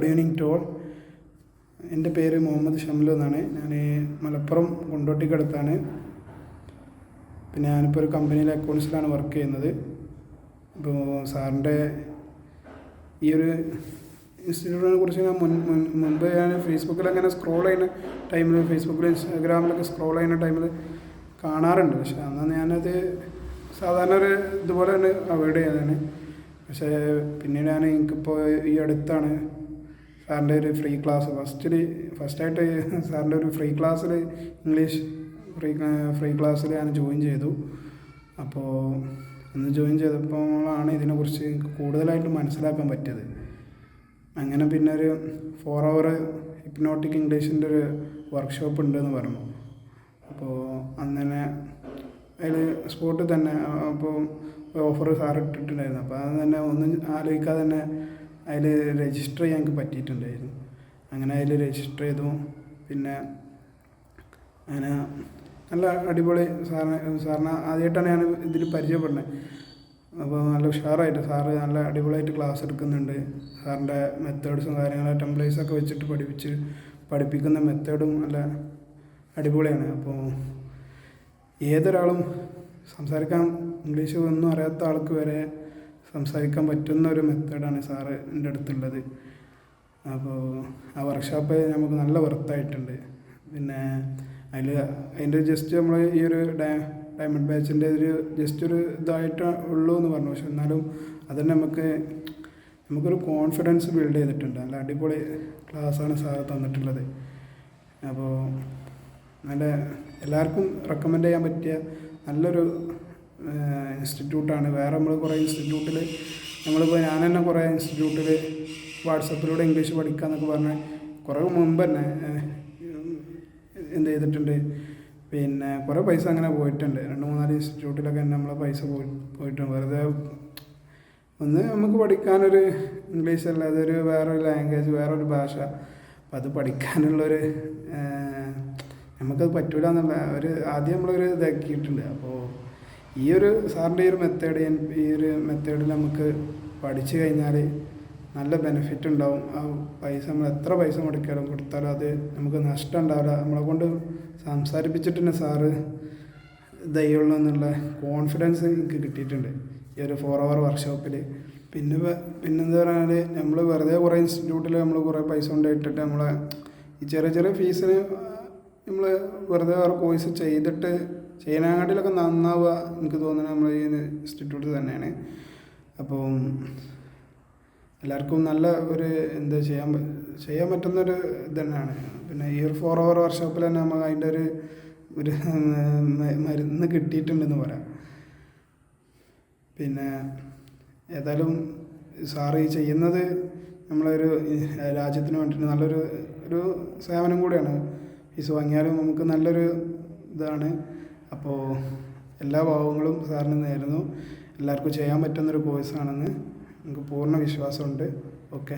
Good evening toll എന്റെ പേര് മുഹമ്മദ് ഷംലു എന്നാണ്. ഞാൻ മലപ്പുറം കൊണ്ടോട്ടിക്കടുത്താണ്. പിന്നെ ഞാനിപ്പോൾ ഒരു കമ്പനിയിലെ അക്കൗണ്ട്സിലാണ് വർക്ക് ചെയ്യുന്നത്. അപ്പോൾ സാറിന്റെ ഈ ഒരു ഇൻസ്റ്റിറ്റ്യൂട്ടിനെ കുറിച്ച് ഞാൻ മുൻ മുൻ- മുൻപ് ഞാൻ ഫേസ്ബുക്കിൽ അങ്ങനെ സ്ക്രോൾ ചെയ്യുന്ന ടൈമിൽ ഫേസ്ബുക്കിലും ഇൻസ്റ്റാഗ്രാമിലൊക്കെ സ്ക്രോൾ ചെയ്യുന്ന ടൈമിൽ കാണാറുണ്ട്. പക്ഷേ അന്ന് ഞാനത് സാധാരണ ഒരു ഇതുപോലെ തന്നെ അവോയ്ഡ് ചെയ്തതാണ്. പക്ഷേ പിന്നീട് ഞാൻ എനിക്കിപ്പോൾ ഈ അടുത്താണ് സാറിന്റെ ഒരു ഫ്രീ ക്ലാസ് ഫസ്റ്റിൽ ഫസ്റ്റായിട്ട് സാറിന്റെ ഒരു ഫ്രീ ക്ലാസ്സിൽ ഇംഗ്ലീഷ് ഫ്രീ ഫ്രീ ക്ലാസ്സിൽ ഞാൻ ജോയിൻ ചെയ്തു. അപ്പോൾ അന്ന് ജോയിൻ ചെയ്തപ്പോഴാണ് ഇതിനെക്കുറിച്ച് കൂടുതലായിട്ട് മനസ്സിലാക്കാൻ പറ്റിയത്. അങ്ങനെ പിന്നെ ഒരു ഫോർ അവർ ഹിപ്നോട്ടിക് ഇംഗ്ലീഷിന്റെ ഒരു വർക്ക്ഷോപ്പ് ഉണ്ടെന്ന് പറഞ്ഞു. അപ്പോൾ അങ്ങനെ അതിൽ സ്പോട്ടിൽ തന്നെ അപ്പോൾ ഓഫർ സാർ ഇട്ടിട്ടുണ്ടായിരുന്നു അപ്പോൾ അത് തന്നെ ഒന്നും ആലോചിക്കാതെ തന്നെ അതിൽ രജിസ്റ്റർ ചെയ്യാൻ എനിക്ക് പറ്റിയിട്ടുണ്ടായിരുന്നു. അങ്ങനെ അതിൽ രജിസ്റ്റർ ചെയ്തു. പിന്നെ അങ്ങനെ നല്ല അടിപൊളി സാറിനെ സാറിനെ ആദ്യമായിട്ടാണ് ഞാൻ ഇതിൽ പരിചയപ്പെടുന്നത് അപ്പോൾ നല്ല ഉഷാറായിട്ട് സാറ് നല്ല അടിപൊളിയായിട്ട് ക്ലാസ് എടുക്കുന്നുണ്ട്. സാറിന്റെ മെത്തേഡ്സും കാര്യങ്ങളും ടെംപ്ലേറ്റ്സ് ഒക്കെ വെച്ചിട്ട് പഠിപ്പിച്ച് പഠിപ്പിക്കുന്ന മെത്തേഡും നല്ല അടിപൊളിയാണ്. അപ്പോൾ ഏതൊരാളും സംസാരിക്കാൻ ഇംഗ്ലീഷ് ഒന്നും അറിയാത്ത ആൾക്ക് വരെ സംസാരിക്കാൻ പറ്റുന്ന ഒരു മെത്തേഡാണ് സാറ് എന്റെ അടുത്തുള്ളത്. അപ്പോൾ ആ വർക്ക്ഷോപ്പ് നമുക്ക് നല്ല വർത്തായിട്ടുണ്ട് പിന്നെ അതിൽ അതിന്റെ ജസ്റ്റ് നമ്മൾ ഈ ഒരു ഡയമണ്ട് ബാച്ചിന്റെ ഒരു ജസ്റ്റ് ഒരു ഇതായിട്ട് ഉള്ളൂ എന്ന് പറഞ്ഞു. പക്ഷെ എന്നാലും അതിന് നമുക്ക് നമുക്കൊരു കോൺഫിഡൻസ് ബിൽഡ് ചെയ്തിട്ടുണ്ട്. നല്ല അടിപൊളി ക്ലാസ്സാണ് സാറ് തന്നിട്ടുള്ളത്. അപ്പോൾ നല്ല എല്ലാവർക്കും റെക്കമെൻഡ് ചെയ്യാൻ പറ്റിയ നല്ലൊരു ഇൻസ്റ്റിറ്റ്യൂട്ടാണ്. വേറെ നമ്മൾ കുറേ ഇൻസ്റ്റിറ്റ്യൂട്ടിൽ നമ്മളിപ്പോൾ ഞാൻ തന്നെ കുറേ ഇൻസ്റ്റിറ്റ്യൂട്ടിൽ വാട്സപ്പിലൂടെ ഇംഗ്ലീഷ് പഠിക്കുക എന്നൊക്കെ പറഞ്ഞ് കുറേ മുമ്പ് തന്നെ എന്ത് ചെയ്തിട്ടുണ്ട്. പിന്നെ കുറേ പൈസ അങ്ങനെ പോയിട്ടുണ്ട്. രണ്ട് മൂന്നാൽ ഇൻസ്റ്റിറ്റ്യൂട്ടിലൊക്കെ നമ്മൾ പൈസ പോയി പോയിട്ടുണ്ട്. വെറുതെ ഒന്ന് നമുക്ക് പഠിക്കാനൊരു ഇംഗ്ലീഷ് അല്ലാതെ ഒരു വേറൊരു ലാംഗ്വേജ് വേറൊരു ഭാഷ. അപ്പം അത് പഠിക്കാനുള്ളൊരു നമുക്കത് പറ്റൂല എന്നുള്ള ഒരു ആദ്യം നമ്മളൊരു ഇതാക്കിയിട്ടുണ്ട്. അപ്പോൾ ഈ ഒരു സാറിന്റെ ഈ ഒരു മെത്തേഡ് ഈ ഒരു മെത്തേഡിൽ നമുക്ക് പഠിച്ചു കഴിഞ്ഞാൽ നല്ല ബെനിഫിറ്റ് ഉണ്ടാവും. ആ പൈസ നമ്മൾ എത്ര പൈസ മുടക്കിയാലും കൊടുത്താലും അത് നമുക്ക് നഷ്ടം ഉണ്ടാവില്ല നമ്മളെ കൊണ്ട് സംസാരിപ്പിച്ചിട്ട് തന്നെ സാറ് ദയ്യുള്ളൂ എന്നുള്ള കോൺഫിഡൻസ് എനിക്ക് കിട്ടിയിട്ടുണ്ട് ഈ ഒരു ഫോർ അവർ വർക്ക്ഷോപ്പിൽ പിന്നെ പിന്നെന്താ പറഞ്ഞാൽ നമ്മൾ വെറുതെ കുറേ ഇൻസ്റ്റിറ്റ്യൂട്ടിൽ നമ്മൾ കുറേ പൈസ കൊണ്ടിട്ടിട്ട് നമ്മളെ ഈ ചെറിയ ചെറിയ ഫീസിന് നമ്മൾ വെറുതെ വേറെ കോഴ്സ് ചെയ്തിട്ട് ചെയ്യാനാകാട്ടിലൊക്കെ നന്നാവുക എനിക്ക് തോന്നുന്നത് നമ്മൾ ഈ ഇൻസ്റ്റിറ്റ്യൂട്ട് തന്നെയാണ്. അപ്പം എല്ലാവർക്കും നല്ല ഒരു എന്താ ചെയ്യാൻ ചെയ്യാൻ പറ്റുന്നൊരു ഇത് തന്നെയാണ് പിന്നെ ഈ ഒരു ഫോർ അവർ വർക്ക്ഷോപ്പിൽ തന്നെ നമുക്ക് അതിന്റെ ഒരു ഒരു മരുന്ന് കിട്ടിയിട്ടുണ്ടെന്ന് പറയാം. പിന്നെ ഏതായാലും സാറ് ഈ ചെയ്യുന്നത് നമ്മളൊരു രാജ്യത്തിന് വേണ്ടിയിട്ട് നല്ലൊരു ഒരു സേവനം കൂടിയാണ്. ഫീസ് വാങ്ങിയാലും നമുക്ക് നല്ലൊരു ഇതാണ്. അപ്പോൾ എല്ലാ ഭാവങ്ങളും സാറിന് നേരുന്നു. എല്ലാവർക്കും ചെയ്യാൻ പറ്റുന്നൊരു കോഴ്സാണെന്ന് നമുക്ക് പൂർണ വിശ്വാസമുണ്ട്. ഓക്കെ